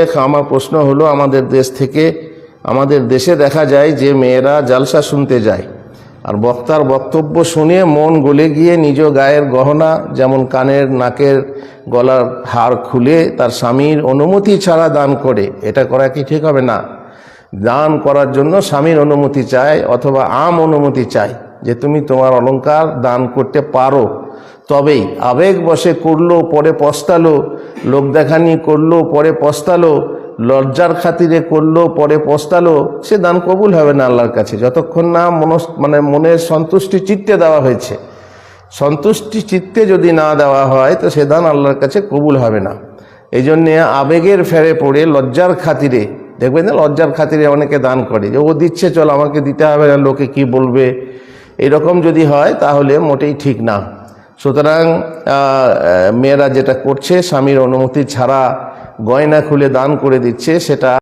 শেখ, আমার প্রশ্ন হলো, আমাদের দেশ থেকে, আমাদের দেশে দেখা যায় যে মেয়েরা জালসা শুনতে যায়। আর বক্তার বক্তব্য শুনে মন গলে গিয়ে নিজ গায়ের গহনা, যেমন কানের, নাকের গলার হার খুলে তার স্বামীর অনুমতি ছাড়া দান করে। এটা করা কি ঠিক হবে না? দান করার জন্য স্বামীর অনুমতি চাই অথবা আম অনুমতি চাই যে তুমি তোমার অলংকার দান করতে পারো। তবেই আবেগ বসে করল, পরে পস্তালো, লোক দেখানি করল, পরে পস্তালো, লজ্জার খাতিরে করল, পরে পস্তালো, সে দান কবুল হবে না আল্লাহর কাছে। যতক্ষণ না মনস মানে মনের সন্তুষ্টি চিত্তে দেওয়া হয়েছে। সন্তুষ্টি চিত্তে যদি না দেওয়া হয়, তো সে দান আল্লাহর কাছে কবুল হবে না। এই জন্যে আবেগের ফেরে পড়ে লজ্জার খাতিরে, দেখবেন না লজ্জার খাতিরে অনেকে দান করে, যে ও দিচ্ছে, চল আমাকে দিতে হবে না, লোকে কি বলবে? এরকম যদি হয়, তাহলে মোটেই ঠিক না। সুতরাং মেয়েরা যেটা করছে স্বামীর অনুমতি ছাড়া গয়না খুলে দান করে দিচ্ছে সেটা